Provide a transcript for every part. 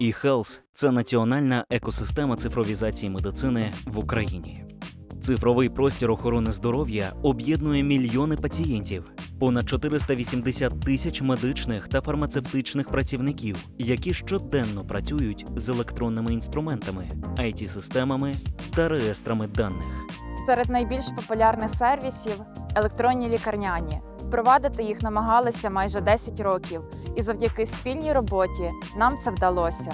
eHealth – це національна екосистема цифровізації медицини в Україні. Цифровий простір охорони здоров'я об'єднує мільйони пацієнтів, понад 480 тисяч медичних та фармацевтичних працівників, які щоденно працюють з електронними інструментами, it системами та реєстрами даних. Серед найбільш популярних сервісів електронні лікарняні. Впровадити їх намагалися майже 10 років, і завдяки спільній роботі нам це вдалося.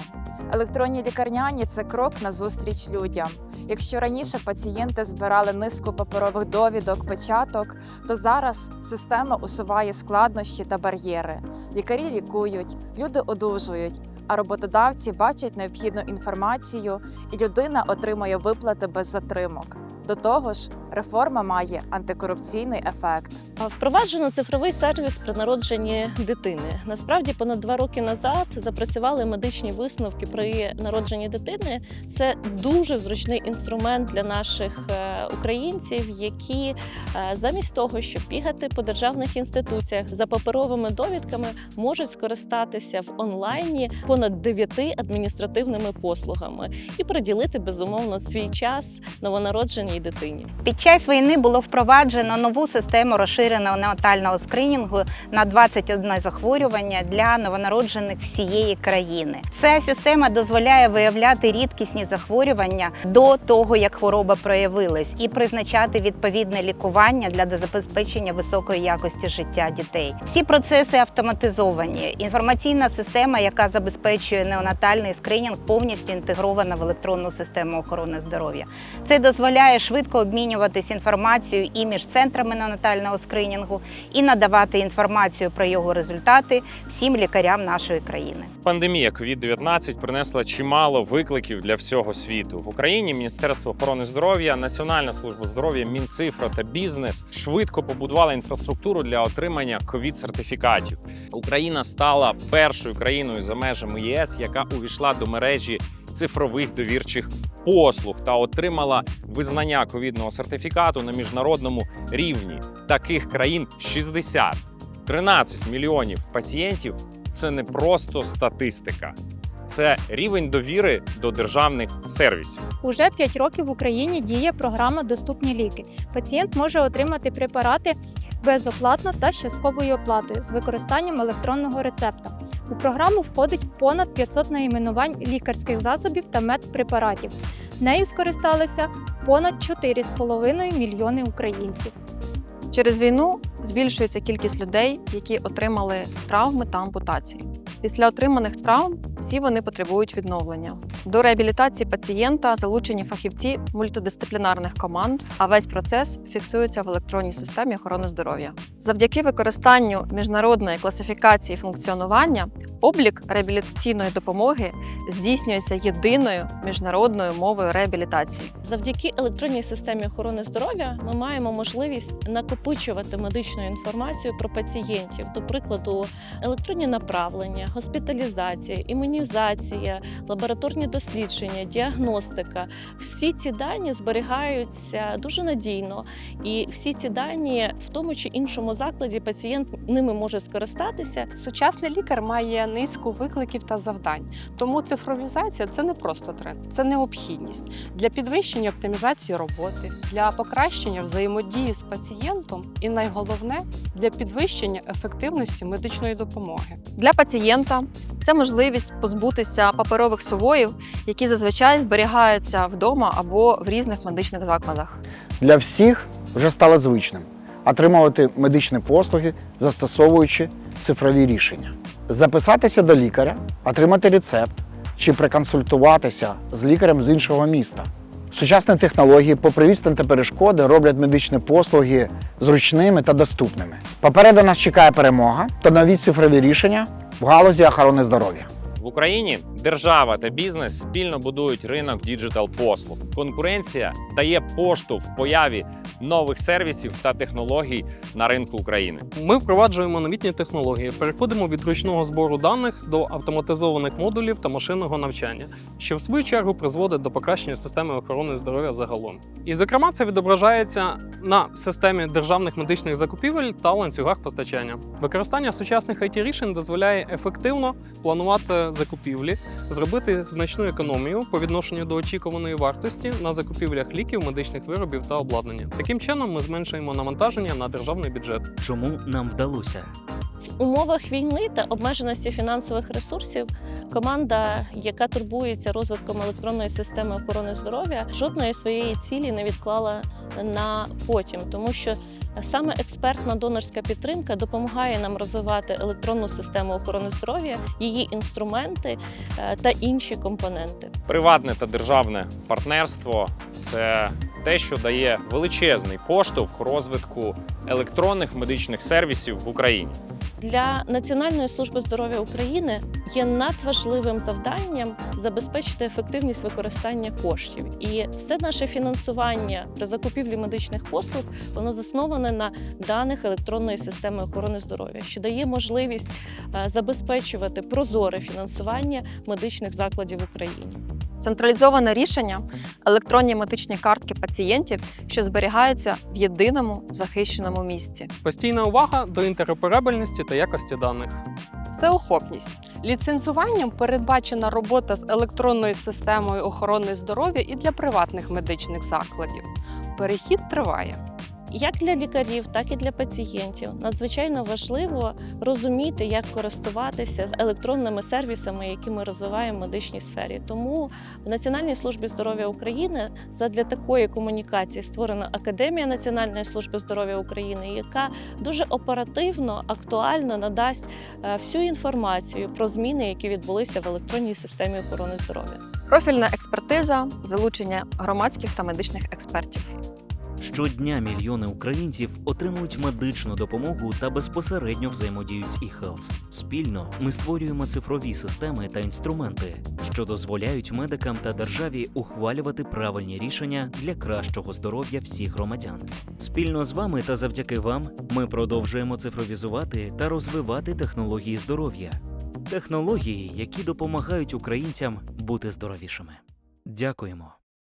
Електронні лікарняні це крок назустріч людям. Якщо раніше пацієнти збирали низку паперових довідок, печаток, то зараз система усуває складнощі та бар'єри. Лікарі лікують, люди одужують, а роботодавці бачать необхідну інформацію, і людина отримує виплати без затримок. До того ж, реформа має антикорупційний ефект. Впроваджено цифровий сервіс при народженні дитини. Насправді, понад два роки назад запрацювали медичні висновки при народженні дитини. Це дуже зручний інструмент для наших е, українців, які е, замість того, щоб бігати по державних інституціях за паперовими довідками, можуть скористатися в онлайні понад дев'яти адміністративними послугами і приділити безумовно свій час новонародженій дитині. Під час війни було впроваджено нову систему розширеного неонатального скринінгу на 21 захворювання для новонароджених всієї країни. Ця система дозволяє виявляти рідкісні захворювання до того, як хвороба проявилась, і призначати відповідне лікування для забезпечення високої якості життя дітей. Всі процеси автоматизовані. Інформаційна система, яка забезпечує неонатальний скринінг, повністю інтегрована в електронну систему охорони здоров'я. Це дозволяє швидко обмінюватись інформацією і між центрами неонатального скринінгу, і надавати інформацію про його результати всім лікарям нашої країни. Пандемія COVID-19 принесла чимало викликів для всього світу. В Україні Міністерство охорони здоров'я, Національна служба здоров'я, Мінцифра та бізнес швидко побудували інфраструктуру для отримання ковід-сертифікатів. Україна стала першою країною за межами ЄС, яка увійшла до мережі цифрових довірчих послуг та отримала визнання ковідного сертифікату на міжнародному рівні. Таких країн 60. 13 мільйонів пацієнтів це не просто статистика, це рівень довіри до державних сервісів. Уже 5 років в Україні діє програма Доступні ліки. Пацієнт може отримати препарати безоплатно та з частковою оплатою з використанням електронного рецепта. У програму входить понад 500 найменувань лікарських засобів та медпрепаратів. Нею скористалися понад 4,5 мільйони українців. Через війну збільшується кількість людей, які отримали травми та ампутації. Після отриманих травм всі вони потребують відновлення. До реабілітації пацієнта залучені фахівці мультидисциплінарних команд, а весь процес фіксується в електронній системі охорони здоров'я. Завдяки використанню міжнародної класифікації функціонування облік реабілітаційної допомоги здійснюється єдиною міжнародною мовою реабілітації. Завдяки електронній системі охорони здоров'я ми маємо можливість накопичувати медичну інформацію про пацієнтів, до прикладу, електронні направлення, госпіталізація, імунізація, лабораторні дослідження, діагностика. Всі ці дані зберігаються дуже надійно, і всі ці дані в тому чи іншому закладі пацієнт ними може скористатися. Сучасний лікар має низку викликів та завдань, тому цифровізація це не просто тренд, це необхідність для підвищення оптимізації роботи, для покращення взаємодії з пацієнтом і найголовне для підвищення ефективності медичної допомоги. Для пацієнта це можливість позбутися паперових сувоїв, які зазвичай зберігаються вдома або в різних медичних закладах. Для всіх вже стало звичним отримувати медичні послуги, застосовуючи цифрові рішення, записатися до лікаря, отримати рецепт чи проконсультуватися з лікарем з іншого міста. Сучасні технології, попри відстань та перешкоди, роблять медичні послуги зручними та доступними. Попереду нас чекає перемога та нові цифрові рішення в галузі охорони здоров'я. В Україні держава та бізнес спільно будують ринок діджитал послуг. Конкуренція дає поштовх появі нових сервісів та технологій на ринку України. Ми впроваджуємо новітні технології, переходимо від ручного збору даних до автоматизованих модулів та машинного навчання, що в свою чергу призводить до покращення системи охорони здоров'я загалом. І, зокрема, це відображається на системі державних медичних закупівель та ланцюгах постачання. Використання сучасних it рішень дозволяє ефективно планувати закупівлі, зробити значну економію по відношенню до очікуваної вартості на закупівлях ліків, медичних виробів та обладнання. Таким чином, ми зменшуємо навантаження на державний бюджет. Чому нам вдалося? В умовах війни та обмеженості фінансових ресурсів команда, яка турбується розвитком електронної системи охорони здоров'я, жодної своєї цілі не відклала на потім, тому що саме експертна донорська підтримка допомагає нам розвивати електронну систему охорони здоров'я, її інструменти е, та інші компоненти. Приватне та державне партнерство це те, що дає величезний поштовх розвитку електронних медичних сервісів в Україні. Для Національної служби здоров'я України є надважливим завданням забезпечити ефективність використання коштів. І все наше фінансування при закупівлі медичних послуг воно засноване на даних електронної системи охорони здоров'я, що дає можливість е, забезпечувати прозоре фінансування медичних закладів в Україні. Централізоване рішення електронні медичні картки пацієнтів, що зберігаються в єдиному захищеному місці. Постійна увага до інтероперабельності та якості даних. Всеохопність. Ліцензуванням передбачена робота з електронною системою охорони здоров'я і для приватних медичних закладів. Перехід триває. Як для лікарів, так і для пацієнтів надзвичайно важливо розуміти, як користуватися з електронними сервісами, які ми розвиваємо в медичній сфері. Тому в Національній службі здоров'я України задля такої комунікації створена Академія Національної служби здоров'я України, яка дуже оперативно, актуально надасть е, всю інформацію про зміни, які відбулися в електронній системі охорони здоров'я. Профільна експертиза, залучення громадських та медичних експертів. Щодня мільйони українців отримують медичну допомогу та безпосередньо взаємодіють з eHealth. Спільно ми створюємо цифрові системи та інструменти, що дозволяють медикам та державі ухвалювати правильні рішення для кращого здоров'я всіх громадян. Спільно з вами та завдяки вам ми продовжуємо цифровізувати та розвивати технології здоров'я, технології, які допомагають українцям бути здоровішими. Дякуємо.